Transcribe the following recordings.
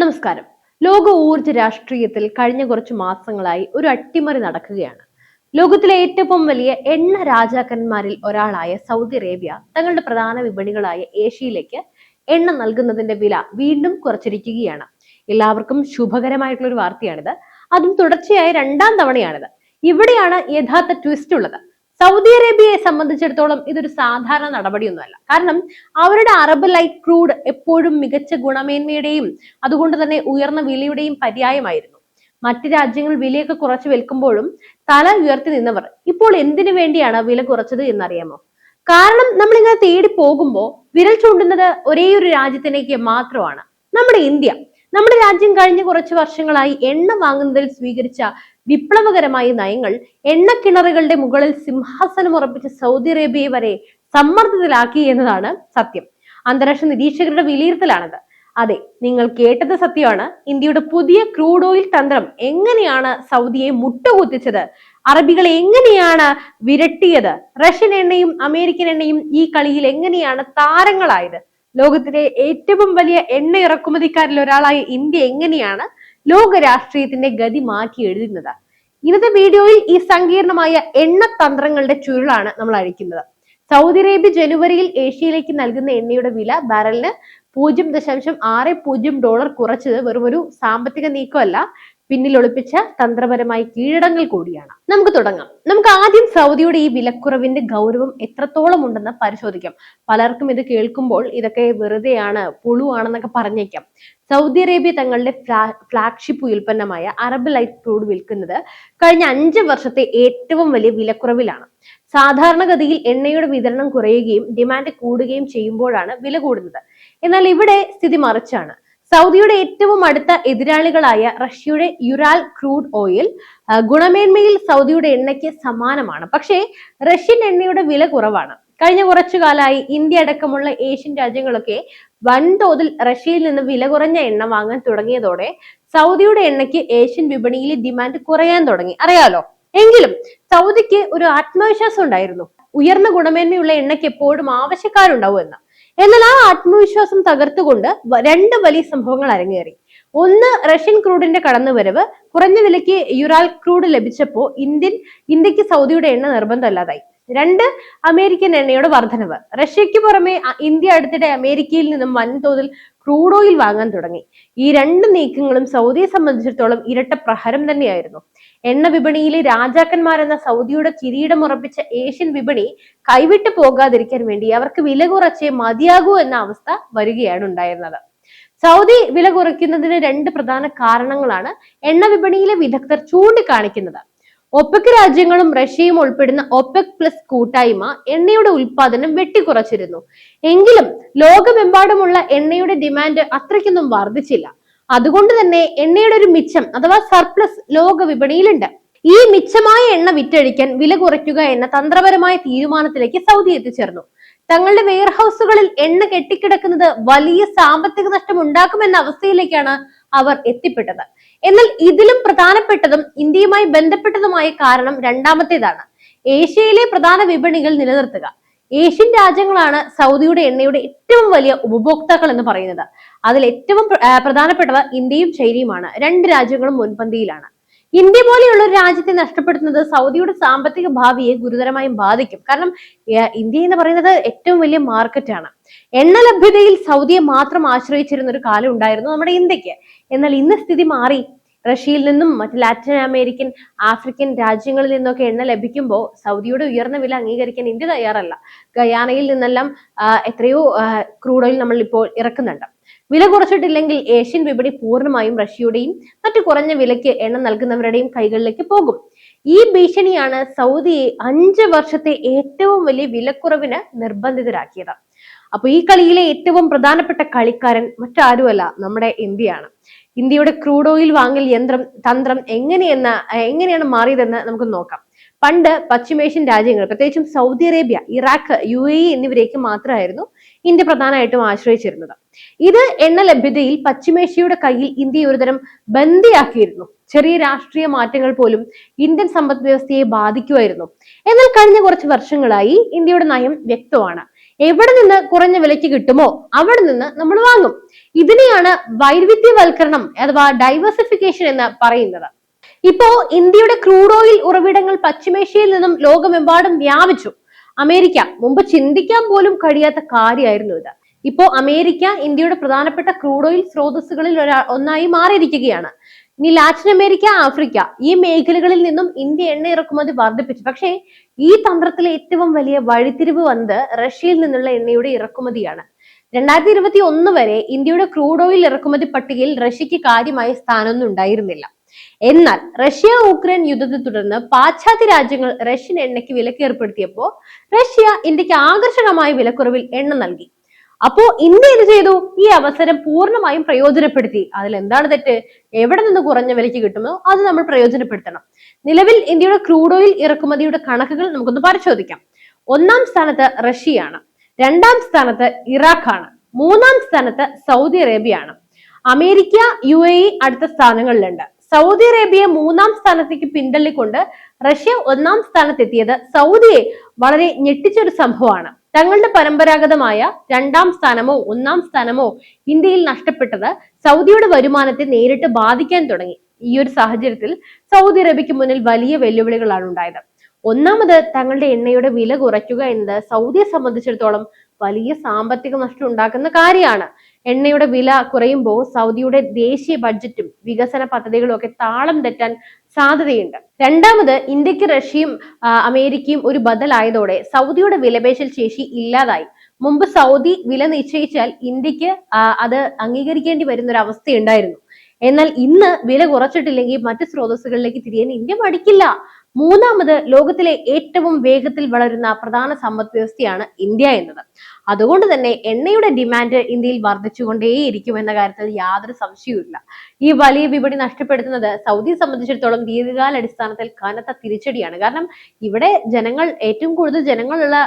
നമസ്കാരം. ലോക ഊർജ രാഷ്ട്രീയത്തിൽ കഴിഞ്ഞ കുറച്ച് മാസങ്ങളായി ഒരു അട്ടിമറി നടക്കുകയാണ്. ലോകത്തിലെ ഏറ്റവും വലിയ എണ്ണ രാജാക്കന്മാരിൽ ഒരാളായ സൗദി അറേബ്യ തങ്ങളുടെ പ്രധാന വിപണികളായ ഏഷ്യയിലേക്ക് എണ്ണ നൽകുന്നതിന്റെ വില വീണ്ടും കുറച്ചിരിക്കുകയാണ്. എല്ലാവർക്കും ശുഭകരമായിട്ടുള്ള ഒരു വാർത്തയാണിത്. അതും തുടർച്ചയായ രണ്ടാം തവണയാണിത്. ഇവിടെയാണ് യഥാർത്ഥ ട്വിസ്റ്റ് ഉള്ളത്. സൗദി അറേബ്യയെ സംബന്ധിച്ചിടത്തോളം ഇതൊരു സാധാരണ നടപടിയൊന്നുമല്ല. കാരണം അവരുടെ അറബ് ലൈറ്റ് ക്രൂഡ് എപ്പോഴും മികച്ച ഗുണമേന്മയുടെയും അതുകൊണ്ട് തന്നെ ഉയർന്ന വിലയുടെയും പര്യായമായിരുന്നു. മറ്റ് രാജ്യങ്ങൾ വിലയൊക്കെ കുറച്ച് വിൽക്കുമ്പോഴും തല ഉയർത്തി നിന്നവർ ഇപ്പോൾ എന്തിനു വേണ്ടിയാണ് വില കുറച്ചത് എന്നറിയാമോ? കാരണം നമ്മൾ ഇങ്ങനെ തേടി പോകുമ്പോൾ വിരൽ ചൂണ്ടുന്നത് ഒരേ ഒരു രാജ്യത്തിലേക്ക് മാത്രമാണ്. നമ്മുടെ ഇന്ത്യ. നമ്മുടെ രാജ്യം കഴിഞ്ഞ കുറച്ച് വർഷങ്ങളായി എണ്ണ വാങ്ങുന്നതിൽ സ്വീകരിച്ച വിപ്ലവകരമായ നയങ്ങൾ എണ്ണക്കിണറുകളുടെ മുകളിൽ സിംഹാസനം ഉറപ്പിച്ച സൗദി അറേബ്യയെ വരെ സമ്മർദ്ദത്തിലാക്കി എന്നതാണ് സത്യം. അന്താരാഷ്ട്ര നിരീക്ഷകരുടെ വിലയിരുത്തലാണത്. അതെ നിങ്ങൾ കേട്ടത് സത്യമാണ്. ഇന്ത്യയുടെ പുതിയ ക്രൂഡ് ഓയിൽ തന്ത്രം എങ്ങനെയാണ് സൗദിയെ മുട്ടുകുത്തിച്ചത്? അറബികളെ എങ്ങനെയാണ് വിരട്ടിയത്? റഷ്യൻ എണ്ണയും അമേരിക്കൻ എണ്ണയും ഈ കളിയിൽ എങ്ങനെയാണ് താരങ്ങളായത്? ലോകത്തിലെ ഏറ്റവും വലിയ എണ്ണ ഇറക്കുമതിക്കാരിൽ ഒരാളായ ഇന്ത്യ എങ്ങനെയാണ് ലോക രാഷ്ട്രീയത്തിന്റെ ഗതി മാറ്റി എഴുതുന്നത്? ഇന്നത്തെ വീഡിയോയിൽ ഈ സങ്കീർണമായ എണ്ണ തന്ത്രങ്ങളുടെ ചുരുളാണ് നമ്മൾ അഴിക്കുന്നത്. സൗദി അറേബ്യ ജനുവരിയിൽ ഏഷ്യയിലേക്ക് നൽകുന്ന എണ്ണയുടെ വില ബാരലിന് പൂജ്യം ദശാംശം ആറ് പൂജ്യം ഡോളർ കുറച്ചത് വെറും ഒരു സാമ്പത്തിക നീക്കമല്ല പിന്നിൽ ഒളിപ്പിച്ച തന്ത്രപരമായ കീഴടങ്ങൾ കൂടിയാണ്. നമുക്ക് തുടങ്ങാം. നമുക്ക് ആദ്യം സൗദിയുടെ ഈ വിലക്കുറവിന്റെ ഗൗരവം എത്രത്തോളം ഉണ്ടെന്ന് പരിശോധിക്കാം. പലർക്കും ഇത് കേൾക്കുമ്പോൾ ഇതൊക്കെ വെറുതെയാണ് പുളുവാണെന്നൊക്കെ പറഞ്ഞേക്കാം. സൗദി അറേബ്യ തങ്ങളുടെ ഫ്ലാഗ്ഷിപ്പ് ഉൽപ്പന്നമായ അറബ് ലൈറ്റ് ക്രൂഡ് വിൽക്കുന്നത് കഴിഞ്ഞ അഞ്ച് വർഷത്തെ ഏറ്റവും വലിയ വിലക്കുറവിലാണ്. സാധാരണഗതിയിൽ എണ്ണയുടെ വിതരണം കുറയുകയും ഡിമാൻഡ് കൂടുകയും ചെയ്യുമ്പോഴാണ് വില കൂടുന്നത്. എന്നാൽ ഇവിടെ സ്ഥിതി മറിച്ചാണ്. സൗദിയുടെ ഏറ്റവും അടുത്ത എതിരാളികളായ റഷ്യയുടെ യുറാൽ ക്രൂഡ് ഓയിൽ ഗുണമേന്മയിൽ സൗദിയുടെ എണ്ണയ്ക്ക് സമാനമാണ്. പക്ഷേ റഷ്യൻ എണ്ണയുടെ വില കുറവാണ്. കഴിഞ്ഞ കുറച്ചു കാലമായി ഇന്ത്യ അടക്കമുള്ള ഏഷ്യൻ രാജ്യങ്ങളൊക്കെ വൻതോതിൽ റഷ്യയിൽ നിന്ന് വില കുറഞ്ഞ എണ്ണ വാങ്ങാൻ തുടങ്ങിയതോടെ സൗദിയുടെ എണ്ണയ്ക്ക് ഏഷ്യൻ വിപണിയിലെ ഡിമാൻഡ് കുറയാൻ തുടങ്ങി. അറിയാലോ? എങ്കിലും സൗദിക്ക് ഒരു ആത്മവിശ്വാസം ഉണ്ടായിരുന്നു. ഉയർന്ന ഗുണമേന്മയുള്ള എണ്ണയ്ക്ക് എപ്പോഴും ആവശ്യക്കാരുണ്ടാവും എന്ന്. എന്നാൽ ആ ആത്മവിശ്വാസം തകർത്തുകൊണ്ട് രണ്ട് വലിയ സംഭവങ്ങൾ അരങ്ങേറി. ഒന്ന് റഷ്യൻ ക്രൂഡിന്റെ കടന്നുവരവ്. കുറഞ്ഞ വിലയ്ക്ക് യുറാൽ ക്രൂഡ് ലഭിച്ചപ്പോൾ ഇന്ത്യൻ ഇന്ത്യയ്ക്ക് സൗദിയുടെ എണ്ണ നിർബന്ധമല്ലാതായി. രണ്ട് അമേരിക്കൻ എണ്ണയുടെ വർധനവ്. റഷ്യക്ക് പുറമെ ഇന്ത്യ അടുത്തിടെ അമേരിക്കയിൽ നിന്നും വൻതോതിൽ ക്രൂഡ് ഓയിൽ വാങ്ങാൻ തുടങ്ങി. ഈ രണ്ട് നീക്കങ്ങളും സൗദിയെ സംബന്ധിച്ചിടത്തോളം ഇരട്ട പ്രഹരം തന്നെയായിരുന്നു. എണ്ണ വിപണിയിലെ രാജാക്കന്മാരെന്ന സൗദിയുടെ കിരീടം ഉറപ്പിച്ച ഏഷ്യൻ വിപണി കൈവിട്ടു പോകാതിരിക്കാൻ വേണ്ടി അവർക്ക് വില കുറച്ചേ മതിയാകൂ എന്ന അവസ്ഥ വരികയാണ് ഉണ്ടായിരുന്നത്. സൗദി വില കുറയ്ക്കുന്നതിന് രണ്ട് പ്രധാന കാരണങ്ങളാണ് എണ്ണ വിപണിയിലെ വിദഗ്ധർ ചൂണ്ടിക്കാണിക്കുന്നത്. ഒപെക് രാജ്യങ്ങളും റഷ്യയും ഉൾപ്പെടുന്ന ഒപെക് പ്ലസ് കൂട്ടായ്മ എണ്ണയുടെ ഉൽപാദനം വെട്ടിക്കുറച്ചിരുന്നു. എങ്കിലും ലോകമെമ്പാടുമുള്ള എണ്ണയുടെ ഡിമാൻഡ് അത്രയ്ക്കൊന്നും വർദ്ധിച്ചില്ല. അതുകൊണ്ട് തന്നെ എണ്ണയുടെ ഒരു മിച്ചം അഥവാ സർപ്ലസ് ലോക വിപണിയിലുണ്ട്. ഈ മിച്ചമായ എണ്ണ വിറ്റഴിക്കാൻ വില കുറയ്ക്കുക എന്ന തന്ത്രപരമായ തീരുമാനത്തിലേക്ക് സൗദി എത്തിച്ചേർന്നു. തങ്ങളുടെ വെയർഹൌസുകളിൽ എണ്ണ കെട്ടിക്കിടക്കുന്നത് വലിയ സാമ്പത്തിക നഷ്ടം ഉണ്ടാക്കുമെന്ന അവസ്ഥയിലേക്കാണ് അവർ എത്തിപ്പെട്ടത്. എന്നാൽ ഇതിലും പ്രധാനപ്പെട്ടതും ഇന്ത്യയുമായി ബന്ധപ്പെട്ടതുമായ കാരണം രണ്ടാമത്തേതാണ്. ഏഷ്യയിലെ പ്രധാന വിപണികൾ നിലനിർത്തുക. ഏഷ്യൻ രാജ്യങ്ങളാണ് സൗദിയുടെ എണ്ണയുടെ ഏറ്റവും വലിയ ഉപഭോക്താക്കൾ എന്ന് പറയുന്നത്. അതിൽ ഏറ്റവും പ്രധാനപ്പെട്ടവ ഇന്ത്യയും ചൈനയുമാണ്. രണ്ട് രാജ്യങ്ങളും മുൻപന്തിയിലാണ്. ഇന്ത്യ പോലെയുള്ള ഒരു രാജ്യത്തെ നഷ്ടപ്പെടുത്തുന്നത് സൗദിയുടെ സാമ്പത്തിക ഭാവിയെ ഗുരുതരമായും ബാധിക്കും. കാരണം ഇന്ത്യ എന്ന് പറയുന്നത് ഏറ്റവും വലിയ മാർക്കറ്റാണ് എണ്ണ ലഭ്യതയിൽ സൗദിയെ മാത്രം ആശ്രയിച്ചിരുന്ന ഒരു കാലം ഉണ്ടായിരുന്നു നമ്മുടെ ഇന്ത്യയ്ക്ക്. എന്നാൽ ഇന്ന് സ്ഥിതി മാറി. റഷ്യയിൽ നിന്നും മറ്റ് ലാറ്റിൻ അമേരിക്കൻ ആഫ്രിക്കൻ രാജ്യങ്ങളിൽ നിന്നൊക്കെ എണ്ണ ലഭിക്കുമ്പോൾ സൗദിയുടെ ഉയർന്ന വില അംഗീകരിക്കാൻ ഇന്ത്യ തയ്യാറല്ല. ഗയാനയിൽ നിന്നെല്ലാം എത്രയോ ക്രൂഡ് ഓയിൽ നമ്മൾ ഇപ്പോൾ ഇറക്കുന്നുണ്ട്. വില കുറച്ചിട്ടില്ലെങ്കിൽ ഏഷ്യൻ വിപണി പൂർണമായും റഷ്യയുടെയും മറ്റു കുറഞ്ഞ വിലയ്ക്ക് എണ്ണ നൽകുന്നവരുടെയും കൈകളിലേക്ക് പോകും. ഈ ഭീഷണിയാണ് സൗദിയെ അഞ്ച് വർഷത്തെ ഏറ്റവും വലിയ വിലക്കുറവിന് നിർബന്ധിതരാക്കിയത്. അപ്പൊ ഈ കളിയിലെ ഏറ്റവും പ്രധാനപ്പെട്ട കളിക്കാരൻ മറ്റാരുമല്ല? നമ്മുടെ ഇന്ത്യയാണ്. ഇന്ത്യയുടെ ക്രൂഡ് ഓയിൽ വാങ്ങൽ യന്ത്രം തന്ത്രം എങ്ങനെയെന്ന് എങ്ങനെയാണ് മാറിയതെന്ന് നമുക്ക് നോക്കാം. പണ്ട് പശ്ചിമേഷ്യൻ രാജ്യങ്ങൾ പ്രത്യേകിച്ചും Saudi Arabia Iraq U A എന്നിവരേക്ക് മാത്രമായിരുന്നു ഇന്ത്യ പ്രധാനമായിട്ടും ആശ്രയിച്ചിരുന്നത്. ഇത് എണ്ണ ലഭ്യതയിൽ പശ്ചിമേഷ്യയുടെ കയ്യിൽ ഇന്ത്യ ഒരുതരം ബന്ദിയാക്കിയിരുന്നു. ചെറിയ രാഷ്ട്രീയ മാറ്റങ്ങൾ പോലും ഇന്ത്യൻ സമ്പദ് വ്യവസ്ഥയെ ബാധിക്കുമായിരുന്നു. എന്നാൽ കഴിഞ്ഞ കുറച്ച് വർഷങ്ങളായി ഇന്ത്യയുടെ നയം വ്യക്തമാണ്. എവിടെ നിന്ന് കുറഞ്ഞ വിലയ്ക്ക് കിട്ടുമോ അവിടെ നിന്ന് നമ്മൾ വാങ്ങും. ഇതിനെയാണ് വൈവിധ്യവൽക്കരണം അഥവാ ഡൈവേഴ്സിഫിക്കേഷൻ എന്ന് പറയുന്നത്. ഇപ്പോ ഇന്ത്യയുടെ ക്രൂഡ് ഓയിൽ ഉറവിടങ്ങൾ പശ്ചിമേഷ്യയിൽ നിന്നും ലോകമെമ്പാടും വ്യാപിച്ചു. അമേരിക്ക. മുമ്പ് ചിന്തിക്കാൻ പോലും കഴിയാത്ത കാര്യമായിരുന്നു ഇത്. ഇപ്പോ അമേരിക്ക ഇന്ത്യയുടെ പ്രധാനപ്പെട്ട ക്രൂഡ് ഓയിൽ സ്രോതസ്സുകളിൽ ഒരാ ഒന്നായി മാറിയിരിക്കുകയാണ്. ഇനി ലാറ്റിൻ അമേരിക്ക ആഫ്രിക്ക ഈ മേഖലകളിൽ നിന്നും ഇന്ത്യ എണ്ണ ഇറക്കുമതി വർദ്ധിപ്പിച്ചു. പക്ഷേ ഈ തന്ത്രത്തിലെ ഏറ്റവും വലിയ വഴിത്തിരിവ് വന്നത് റഷ്യയിൽ നിന്നുള്ള എണ്ണയുടെ ഇറക്കുമതിയാണ്. രണ്ടായിരത്തി ഇരുപത്തി ഒന്ന് വരെ ഇന്ത്യയുടെ ക്രൂഡ് ഓയിൽ ഇറക്കുമതി പട്ടികയിൽ റഷ്യക്ക് കാര്യമായ സ്ഥാനമൊന്നും ഉണ്ടായിരുന്നില്ല. എന്നാൽ റഷ്യ ഉക്രൈൻ യുദ്ധത്തെ തുടർന്ന് പാശ്ചാത്യ രാജ്യങ്ങൾ റഷ്യൻ എണ്ണയ്ക്ക് വിലക്ക് ഏർപ്പെടുത്തിയപ്പോൾ റഷ്യ ഇന്ത്യയ്ക്ക് ആകർഷകമായ വിലക്കുറവിൽ എണ്ണ നൽകി. അപ്പോ ഇന്ത്യ എന്ത് ചെയ്തു? ഈ അവസരം പൂർണമായും പ്രയോജനപ്പെടുത്തി. അതിൽ എന്താണ് തെറ്റ്? എവിടെ നിന്ന് കുറഞ്ഞ വിലയ്ക്ക് കിട്ടുമോ അത് നമ്മൾ പ്രയോജനപ്പെടുത്തണം. നിലവിൽ ഇന്ത്യയുടെ ക്രൂഡ് ഓയിൽ ഇറക്കുമതിയുടെ കണക്കുകൾ നമുക്കൊന്ന് പരിശോധിക്കാം. ഒന്നാം സ്ഥാനത്ത് റഷ്യയാണ്. രണ്ടാം സ്ഥാനത്ത് ഇറാഖാണ്. മൂന്നാം സ്ഥാനത്ത് സൗദി അറേബ്യയാണ്. അമേരിക്ക യു എ അടുത്ത സ്ഥാനങ്ങളിലുണ്ട്. സൗദി അറേബ്യയെ മൂന്നാം സ്ഥാനത്തേക്ക് പിന്തള്ളിക്കൊണ്ട് റഷ്യ ഒന്നാം സ്ഥാനത്തെത്തിയത് സൗദിയെ വളരെ ഞെട്ടിച്ചൊരു സംഭവമാണ്. തങ്ങളുടെ പരമ്പരാഗതമായ രണ്ടാം സ്ഥാനമോ ഒന്നാം സ്ഥാനമോ ഇന്ത്യയിൽ നഷ്ടപ്പെട്ടത് സൗദിയുടെ വരുമാനത്തെ നേരിട്ട് ബാധിക്കാൻ തുടങ്ങി. ഈ ഒരു സാഹചര്യത്തിൽ സൗദി അറേബ്യക്ക് മുന്നിൽ വലിയ വെല്ലുവിളികളാണ് ഉണ്ടായത്. ഒന്നാമത് തങ്ങളുടെ എണ്ണയുടെ വില കുറയ്ക്കുക എന്നത് സൗദിയെ സംബന്ധിച്ചിടത്തോളം വലിയ സാമ്പത്തിക നഷ്ടം ഉണ്ടാക്കുന്ന കാര്യമാണ്. എണ്ണയുടെ വില കുറയുമ്പോൾ സൗദിയുടെ ദേശീയ ബഡ്ജറ്റും വികസന പദ്ധതികളും ഒക്കെ താളം തെറ്റാൻ സാധ്യതയുണ്ട്. രണ്ടാമത് ഇന്ത്യയ്ക്ക് റഷ്യയും അമേരിക്കയും ഒരു ബദലായതോടെ സൗദിയുടെ വിലപേശൽ ശേഷി ഇല്ലാതായി. മുമ്പ് സൗദി വില നിശ്ചയിച്ചാൽ ഇന്ത്യയ്ക്ക് അത് അംഗീകരിക്കേണ്ടി വരുന്ന ഒരു അവസ്ഥയുണ്ടായിരുന്നു. എന്നാൽ ഇന്ന് വില കുറച്ചിട്ടില്ലെങ്കിൽ മറ്റ് സ്രോതസ്സുകളിലേക്ക് തിരിയാൻ ഇന്ത്യ മടിക്കില്ല. മൂന്നാമത് ലോകത്തിലെ ഏറ്റവും വേഗത്തിൽ വളരുന്ന പ്രധാന സമ്പദ് വ്യവസ്ഥയാണ് ഇന്ത്യ എന്നത്. അതുകൊണ്ട് തന്നെ എണ്ണയുടെ ഡിമാൻഡ് ഇന്ത്യയിൽ വർദ്ധിച്ചുകൊണ്ടേയിരിക്കും എന്ന കാര്യത്തിൽ യാതൊരു സംശയവുമില്ല. ഈ വലിയ വിപണി നഷ്ടപ്പെടുത്തുന്നത് സൗദിയെ സംബന്ധിച്ചിടത്തോളം ദീർഘകാല അടിസ്ഥാനത്തിൽ കനത്ത തിരിച്ചടിയാണ്. കാരണം ഇവിടെ ജനങ്ങൾ ഏറ്റവും കൂടുതൽ ജനങ്ങളുള്ള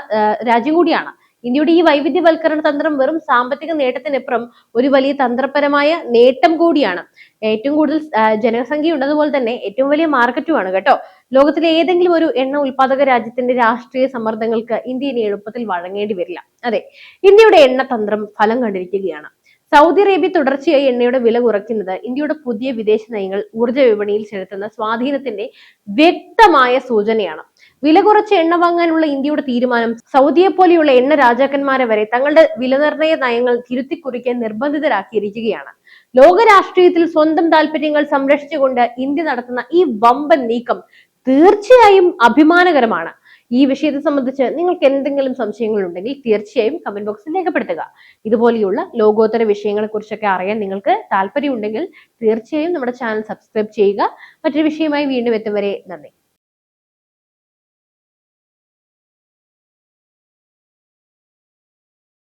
രാജ്യം കൂടിയാണ്. ഇന്ത്യയുടെ ഈ വൈവിധ്യവൽക്കരണ തന്ത്രം വെറും സാമ്പത്തിക നേട്ടത്തിനപ്പുറം ഒരു വലിയ തന്ത്രപരമായ നേട്ടം കൂടിയാണ്. ഏറ്റവും കൂടുതൽ ജനസംഖ്യ ഉള്ളതുപോലെ തന്നെ ഏറ്റവും വലിയ മാർക്കറ്റുമാണ് കേട്ടോ. ലോകത്തിലെ ഏതെങ്കിലും ഒരു എണ്ണ ഉൽപാദക രാജ്യത്തിന്റെ രാഷ്ട്രീയ സമ്മർദ്ദങ്ങൾക്ക് ഇനി എളുപ്പത്തിൽ വഴങ്ങേണ്ടി വരില്ല. അതെ ഇന്ത്യയുടെ എണ്ണ തന്ത്രം ഫലം കണ്ടിരിക്കുകയാണ്. സൗദി അറേബ്യ തുടർച്ചയായി എണ്ണയുടെ വില കുറയ്ക്കുന്നത് ഇന്ത്യയുടെ പുതിയ വിദേശ നയങ്ങൾ ഊർജ വിപണിയിൽ ചെലുത്തുന്ന സ്വാധീനത്തിന്റെ വ്യക്തമായ സൂചനയാണ്. വില കുറച്ച് എണ്ണ വാങ്ങാനുള്ള ഇന്ത്യയുടെ തീരുമാനം സൗദിയെ പോലെയുള്ള എണ്ണ രാജാക്കന്മാരെ വരെ തങ്ങളുടെ വിലനിർണയ നയങ്ങൾ തിരുത്തിക്കുറിക്കാൻ നിർബന്ധിതരാക്കിയിരിക്കുകയാണ്. ലോക രാഷ്ട്രീയത്തിൽ സ്വന്തം താല്പര്യങ്ങൾ സംരക്ഷിച്ചുകൊണ്ട് ഇന്ത്യ നടത്തുന്ന ഈ വമ്പൻ നീക്കം തീർച്ചയായും അഭിമാനകരമാണ്. ഈ വിഷയത്തെ സംബന്ധിച്ച് നിങ്ങൾക്ക് എന്തെങ്കിലും സംശയങ്ങൾ ഉണ്ടെങ്കിൽ തീർച്ചയായും കമന്റ് ബോക്സിൽ രേഖപ്പെടുത്തുക. ഇതുപോലെയുള്ള ലോകോത്തര വിഷയങ്ങളെ കുറിച്ചൊക്കെ അറിയാൻ നിങ്ങൾക്ക് താല്പര്യമുണ്ടെങ്കിൽ തീർച്ചയായും നമ്മുടെ ചാനൽ സബ്സ്ക്രൈബ് ചെയ്യുക. മറ്റൊരു വിഷയമായി വീണ്ടും എത്തും വരെ നന്ദി.